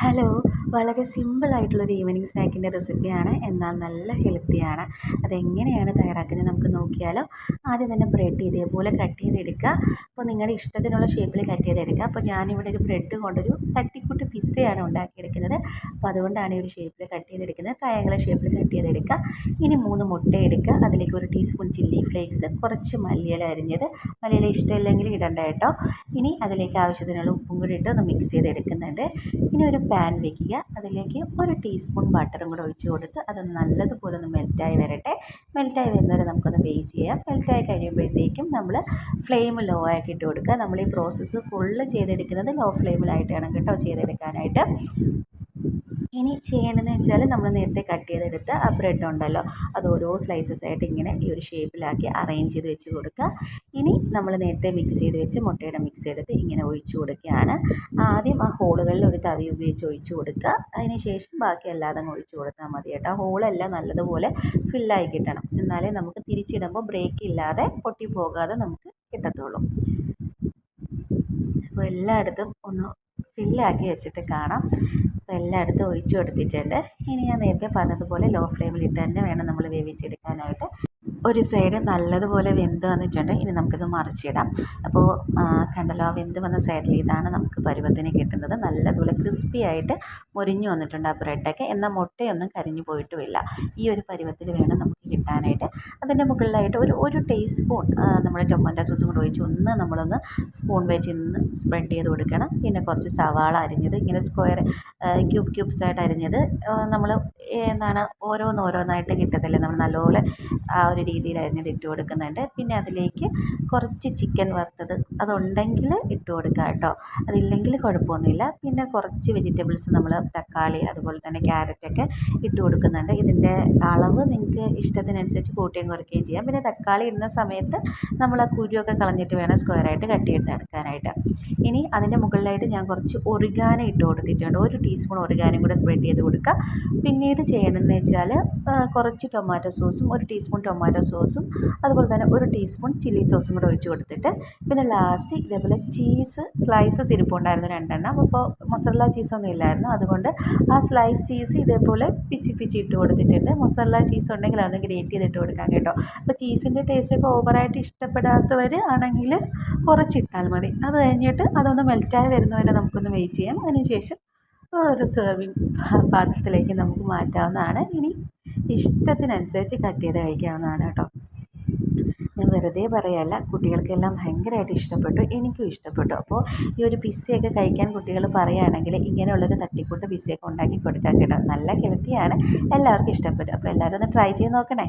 Hello വളരെ സിമ്പിളായിട്ടുള്ളൊരു evening സ്നാക്കിന്റെ റെസിപ്പിയാണ് എന്നാൽ നല്ല ഹെൽത്തിയാണ് അതെങ്ങനെയാണ് തയ്യാറാക്കുന്നത് നമുക്ക് നോക്കിയാലോ. ആദ്യം തന്നെ ബ്രെഡ് ഇതേപോലെ കട്ട് ചെയ്തെടുക്കുക. അപ്പോൾ നിങ്ങളുടെ ഇഷ്ടത്തിനുള്ള ഷേപ്പിൽ കട്ട് ചെയ്തെടുക്കുക. അപ്പോൾ ഞാനിവിടെ ഒരു ബ്രെഡ് കൊണ്ടൊരു തട്ടിക്കൂട്ട് പിസ്സയാണ് ഉണ്ടാക്കിയെടുക്കുന്നത്. അപ്പോൾ അതുകൊണ്ടാണ് ഈ ഒരു ഷേപ്പിൽ കട്ട് ചെയ്തെടുക്കുന്നത്. ട്രയാങ്കിൾ ഷേപ്പിൽ കട്ട് ചെയ്തെടുക്കുക. ഇനി മൂന്ന് മുട്ട എടുക്കുക. അതിലേക്ക് ഒരു ടീസ്പൂൺ ചില്ലി ഫ്ലേക്സ് കുറച്ച് മല്ലിയില അരിഞ്ഞത്. മല്ലിയില ഇഷ്ടമില്ലെങ്കിൽ ഇടണ്ട കേട്ടോ. ഇനി അതിലേക്ക് ആവശ്യത്തിനുള്ള ഉപ്പും കൂടി ഇട്ട് ഒന്ന് മിക്സ് ചെയ്തെടുക്കുന്നുണ്ട്. ഇനി ഒരു പാൻ വെക്കുക. അതിലേക്ക് ഒരു ടീസ്പൂൺ ബട്ടറും കൂടെ ഒഴിച്ച് കൊടുത്ത് അത് നല്ലതുപോലെ ഒന്ന് മെൽറ്റായി വരട്ടെ. മെൽറ്റായി വരുന്നവരെ നമുക്കൊന്ന് വെയിറ്റ് ചെയ്യാം. മെൽറ്റായി കഴിയുമ്പോഴത്തേക്കും നമ്മൾ ഫ്ലെയിം ലോ ആക്കി ഇട്ട് കൊടുക്കുക. നമ്മൾ ഈ പ്രോസസ്സ് ഫുള്ള് ചെയ്തെടുക്കുന്നത് ലോ ഫ്ലെയിമിലായിട്ടാണ് കേട്ടോ ചെയ്തെടുക്കാനായിട്ട്. ഇനി ചെയ്യേണ്ടതെന്ന് വെച്ചാൽ നമ്മൾ നേരത്തെ കട്ട് ചെയ്തെടുത്ത് ആ ബ്രെഡ് ഉണ്ടല്ലോ. അത് ഓരോ സ്ലൈസസ് ആയിട്ട് ഇങ്ങനെ ഈ ഒരു ഷേപ്പിലാക്കി അറേഞ്ച് ചെയ്ത് വെച്ച് കൊടുക്കുക ഇനി നമ്മൾ നേരത്തെ മിക്സ് ചെയ്ത് വെച്ച് മുട്ടയുടെ മിക്സ് എടുത്ത് ഇങ്ങനെ ഒഴിച്ചു കൊടുക്കുകയാണ് ആദ്യം ആ ഹോളുകളിൽ ഒരു തവി ഉപയോഗിച്ച് ഒഴിച്ചു കൊടുക്കുക അതിന് ശേഷം ബാക്കി അല്ലാതെ ഒഴിച്ചു കൊടുത്താൽ മതി കേട്ടോ. ഹോളെല്ലാം നല്ലതുപോലെ ഫില്ലായി കിട്ടണം. എന്നാലേ നമുക്ക് തിരിച്ചിടുമ്പോൾ ബ്രേക്ക് ഇല്ലാതെ പൊട്ടിപ്പോകാതെ നമുക്ക് കിട്ടത്തുള്ളൂ. അപ്പോൾ എല്ലായിടത്തും ഒന്ന് ഫില്ലാക്കി വെച്ചിട്ട് കാണാം. അപ്പോൾ എല്ലായിടത്തും ഒഴിച്ചു കൊടുത്തിട്ടുണ്ട് ഇനി ഞാൻ നേരത്തെ പറഞ്ഞതുപോലെ ലോ ഫ്ലെയിമിലിട്ട് തന്നെ വേണം നമ്മൾ വേവിച്ചെടുക്കാനായിട്ട്. ഒരു സൈഡ് നല്ലതുപോലെ വെന്ത് വന്നിട്ടുണ്ട്. ഇനി നമുക്കിത് മറിച്ചിടാം. അപ്പോൾ കണ്ടല്ലോ വെന്ത് വന്ന സൈഡിൽ ഇതാണ് നമുക്ക് പരുവത്തിന് കിട്ടുന്നത്. നല്ലതുപോലെ ക്രിസ്പി ആയിട്ട് മുരിഞ്ഞു വന്നിട്ടുണ്ട് ആ ബ്രെഡൊക്കെ എന്നാൽ മുട്ടയൊന്നും കരിഞ്ഞു പോയിട്ടുമില്ല. ഈ ഒരു പരുവത്തിൽ വേണം നമുക്ക് കിട്ടാനായിട്ട്. അതിന്റെ മുകളിലായിട്ട് ഒരു ഒരു ടീസ്പൂൺ നമ്മൾ ടൊമാറ്റോ സോസും കൂടെ ഒഴിച്ച് ഒന്ന് നമ്മളൊന്ന് സ്പൂൺ വെച്ച് ഇന്ന് സ്പ്രെഡ് ചെയ്ത് കൊടുക്കണം. പിന്നെ കുറച്ച് സവാള അരിഞ്ഞത് ഇങ്ങനെ സ്ക്വയർ ക്യൂബ് ക്യൂബ്സ് ആയിട്ട് അരിഞ്ഞത് നമ്മൾ എന്താണ് ഓരോന്ന് ഓരോന്നായിട്ട് കിട്ടത്തില്ലേ? നമ്മൾ നല്ലപോലെ ആ ഒരു രീതിയിൽ അരിഞ്ഞത് കൊടുക്കുന്നുണ്ട്. പിന്നെ അതിലേക്ക് കുറച്ച് ചിക്കൻ വറുത്തത് അതുണ്ടെങ്കിൽ ഇട്ട് കൊടുക്കുക കേട്ടോ. അതില്ലെങ്കിൽ കുഴപ്പമൊന്നുമില്ല. പിന്നെ കുറച്ച് വെജിറ്റബിൾസ് നമ്മൾ തക്കാളി അതുപോലെ തന്നെ ക്യാരറ്റൊക്കെ ഇട്ട് കൊടുക്കുന്നുണ്ട്. ഇതിന്റെ അളവ് നിങ്ങൾക്ക് ഇഷ്ടത്തിനനുസരിച്ച് കൂട്ടുകയും കുറയ്ക്കുകയും ചെയ്യാം. പിന്നെ തക്കാളി ഇടുന്ന സമയത്ത് നമ്മൾ ആ കുരുവൊക്കെ കളഞ്ഞിട്ട് വേണം സ്ക്വയറായിട്ട് കട്ട് എടുക്കാനായിട്ട് ഇനി അതിന്റെ മുകളിലായിട്ട് ഞാൻ കുറച്ച് ഒറിഗാനം ഇട്ട് കൊടുത്തിട്ടുണ്ട്. ഒരു ടീസ്പൂൺ ഒറിഗാനും കൂടെ സ്പ്രെഡ് ചെയ്ത് കൊടുക്കുക. പിന്നീട് ചെയ്യണമെന്ന് വെച്ചാൽ കുറച്ച് ടൊമാറ്റോ സോസും ഒരു ടീസ്പൂൺ ടൊമാറ്റോ സോസും അതുപോലെ തന്നെ ഒരു ടീസ്പൂൺ ചില്ലി സോസും കൂടെ ഒഴിച്ച് കൊടുത്തിട്ട് പിന്നെ ലാസ്റ്റ് ഇതേപോലെ ചീസ് സ്ലൈസസ് ഇരിപ്പുണ്ടായിരുന്നു രണ്ടെണ്ണം. അപ്പോൾ മൊസറല്ല ചീസൊന്നും ഇല്ലായിരുന്നു. അതുകൊണ്ട് ആ സ്ലൈസ് ചീസ് ഇതേപോലെ പിച്ചി പിച്ചി ഇട്ട് കൊടുത്തിട്ടുണ്ട്. മൊസറല്ല ചീസ് ഉണ്ടെങ്കിൽ അതൊന്ന് ഗ്രേറ്റ് ചെയ്തിട്ട് കൊടുക്കാം കേട്ടോ. അപ്പോൾ ചീസിന്റെ ടേസ്റ്റൊക്കെ ഓവറായിട്ട് ഇഷ്ടപ്പെടാത്തവർ ആണെങ്കിൽ കുറച്ചിട്ടാൽ മതി. അത് കഴിഞ്ഞിട്ട് അതൊന്ന് മെൽറ്റായി വരുന്നവരെ നമുക്കൊന്ന് വെയിറ്റ് ചെയ്യാം. അതിനുശേഷം ഒരു സെർവിങ് പാത്രത്തിലേക്ക് നമുക്ക് മാറ്റാവുന്നതാണ്. ഇനി ഇഷ്ടത്തിനനുസരിച്ച് കട്ട് ചെയ്ത് കഴിക്കാവുന്നതാണ് കേട്ടോ. ഞാൻ വെറുതെ പറയല്ല കുട്ടികൾക്കെല്ലാം ഭയങ്കരമായിട്ട് ഇഷ്ടപ്പെട്ടു എനിക്കും ഇഷ്ടപ്പെട്ടു. അപ്പോൾ ഈ ഒരു പിസ്സയൊക്കെ കഴിക്കാൻ കുട്ടികൾ പറയുകയാണെങ്കിൽ ഇങ്ങനെയുള്ളൊരു തട്ടിക്കൂട്ട് പിസ്സയൊക്കെ ഉണ്ടാക്കി കൊടുക്കാൻ കേട്ടോ. നല്ല ഹെൽത്തിയാണ് എല്ലാവർക്കും ഇഷ്ടപ്പെട്ടു. അപ്പോൾ എല്ലാവരും ഒന്ന് ട്രൈ ചെയ്ത് നോക്കണേ.